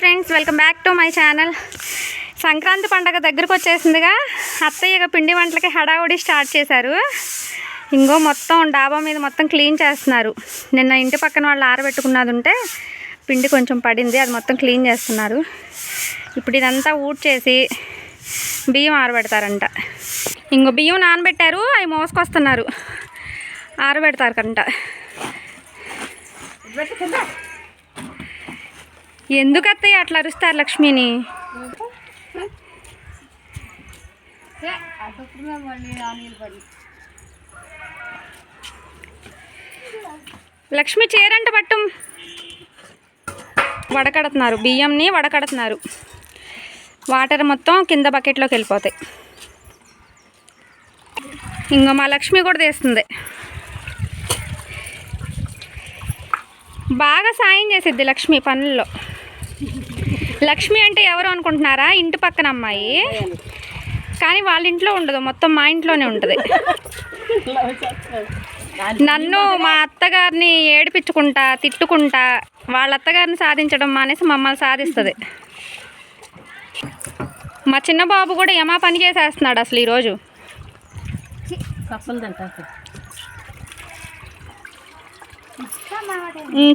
Friends welcome back to my channel. Sankranti పండగ దగ్గరకు వచ్చేసిందిగా. అత్తయ్య పిండి వంటలకి హడావుడి స్టార్ట్ చేశారు. ఇంకో మొత్తం డాబా మీద మొత్తం క్లీన్ చేస్తున్నారు. నిన్న ఇంటి పక్కన వాళ్ళు ఆరబెట్టుకున్నది ఉంటే పిండి కొంచెం పడింది అది మొత్తం క్లీన్ చేస్తున్నారు. ఇప్పుడు ఇదంతా ఊడ్ చేసి బియ్యం ఆరబెడతారంట. ఇంకో బియ్యం నానబెట్టారు అవి మోసుకొస్తున్నారు. ఆరబెడతారు కంట ఎందుకు అత్తయ్య అట్లా అరుస్తారు లక్ష్మిని? లక్ష్మి చీరంట పట్టం. వడకడుతున్నారు బియ్యంని వడకడుతున్నారు. వాటర్ మొత్తం కింద బకెట్లోకి వెళ్ళిపోతాయి. ఇంకా మా లక్ష్మి కూడా తీస్తుంది. బాగా సాయం చేసిద్ది లక్ష్మి పనుల్లో. లక్ష్మి అంటే ఎవరు అనుకుంటున్నారా? ఇంటి పక్కన అమ్మాయి. కానీ వాళ్ళ ఇంట్లో ఉండదు. మొత్తం మా ఇంట్లోనే ఉంటుంది. నన్ను మా అత్తగారిని ఏడిపించుకుంటా తిట్టుకుంటా వాళ్ళ అత్తగారిని సాధించడం మానేసి మమ్మల్ని సాధిస్తుంది. మా చిన్న బాబు కూడా ఏమా పని చేసేస్తున్నాడు అసలు ఈరోజు.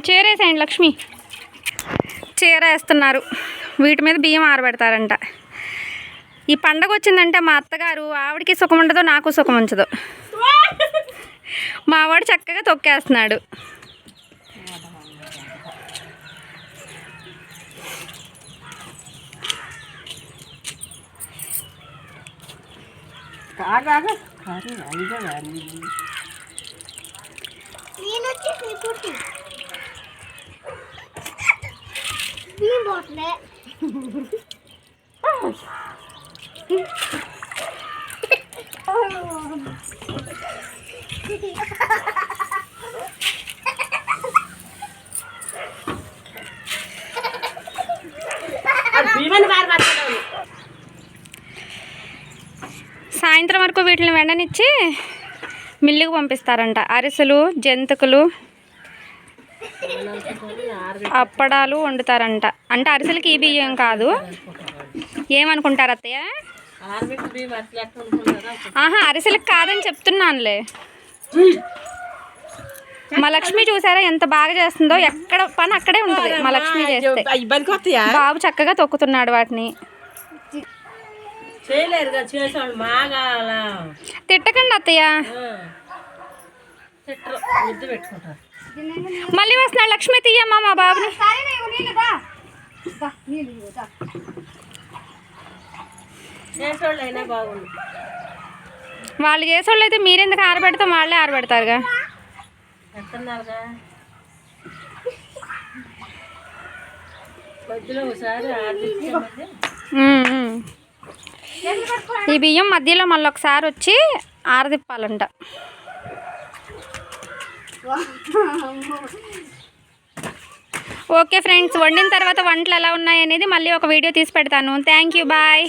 చీరేసేయండి లక్ష్మి. చీర వేస్తున్నారు. వీటి మీద బియ్యం ఆరబెడతారంట. ఈ పండగ వచ్చిందంటే మా అత్తగారు ఆవిడకి సుఖం ఉండదు నాకు సుఖం ఉంచదు. మా వాడు చక్కగా తొక్కేస్తున్నాడు. ఐదో కానీ సాయంత్రం వరకు వీటిని వెండనిచ్చి మిల్లుకు పంపిస్తారంట. అరిసెలు జంతికలు అప్పడాలు వండుతారంట. అంటే అరిసెలకి ఈ బియ్యం కాదు. ఏమనుకుంటారు అత్తయ్య? ఆహా అరిసెలకు కాదని చెప్తున్నానులే. మా లక్ష్మి చూసారా ఎంత బాగా చేస్తుందో? ఎక్కడ పని అక్కడే ఉంటుంది మా లక్ష్మి చేస్తే. బాబు చక్కగా తొక్కుతున్నాడు వాటిని. తిట్టకండి అత్తయ్య. మళ్ళీ వస్తున్నాడు లక్ష్మి తీయమ్మా మా బాబుని. వాళ్ళు చేసేవాళ్ళు అయితే మీరెందుకు ఆరబెడతాం? వాళ్ళే ఆరబెడతారుగా. ఈ బియ్యం మధ్యలో మళ్ళీ ఒకసారి వచ్చి ఆరదిప్పాలంట. ఓకే ఫ్రెండ్స్ వండిన తర్వాత వంటలు ఎలా ఉన్నాయి అనేది మళ్ళీ ఒక వీడియో తీసి పెడతాను. Thank you bye